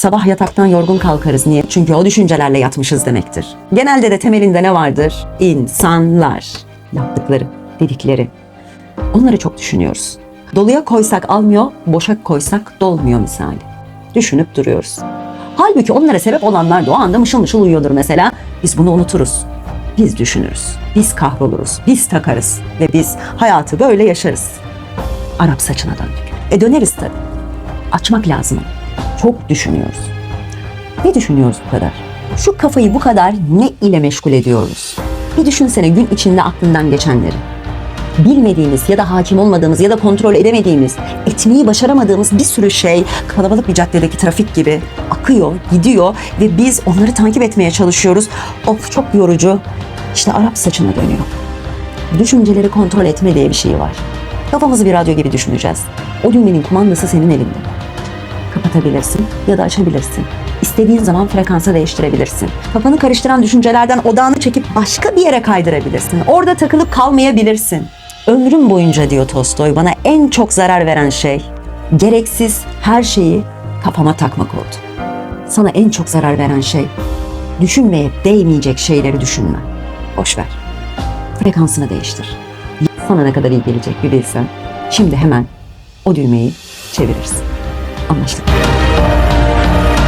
Sabah yataktan yorgun kalkarız. Niye? Çünkü o düşüncelerle yatmışız demektir. Genelde de temelinde ne vardır? İnsanlar. Yaptıkları, dedikleri. Onları çok düşünüyoruz. Doluya koysak almıyor, boşa koysak dolmuyor misali. Düşünüp duruyoruz. Halbuki onlara sebep olanlar da o anda mışıl mışıl uyuyordur mesela. Biz bunu unuturuz. Biz düşünürüz. Biz kahroluruz. Biz takarız. Ve biz hayatı böyle yaşarız. Arap saçına döndük. E döneriz tabii. Açmak lazım. Çok düşünüyoruz. Ne düşünüyoruz bu kadar? Şu kafayı bu kadar ne ile meşgul ediyoruz? Bir düşünsene gün içinde aklından geçenleri. Bilmediğimiz ya da hakim olmadığımız ya da kontrol edemediğimiz, etmeyi başaramadığımız bir sürü şey kalabalık bir caddedeki trafik gibi akıyor, gidiyor ve biz onları takip etmeye çalışıyoruz. Of çok yorucu. İşte Arap saçına dönüyor. Düşünceleri kontrol etme diye bir şey var. Kafamızı bir radyo gibi düşüneceğiz. O düğmenin kumandası senin elinde. Kapatabilirsin ya da açabilirsin. İstediğin zaman frekansı değiştirebilirsin. Kafanı karıştıran düşüncelerden odağını çekip başka bir yere kaydırabilirsin. Orada takılıp kalmayabilirsin. Ömrüm boyunca diyor Tolstoy bana en çok zarar veren şey gereksiz her şeyi kafama takmak oldu. Sana en çok zarar veren şey düşünmeye değmeyecek şeyleri düşünme. Boş ver. Frekansını değiştir. Sana ne kadar iyi gelecek bir. Şimdi hemen o düğmeyi çevirirsin. 思いました。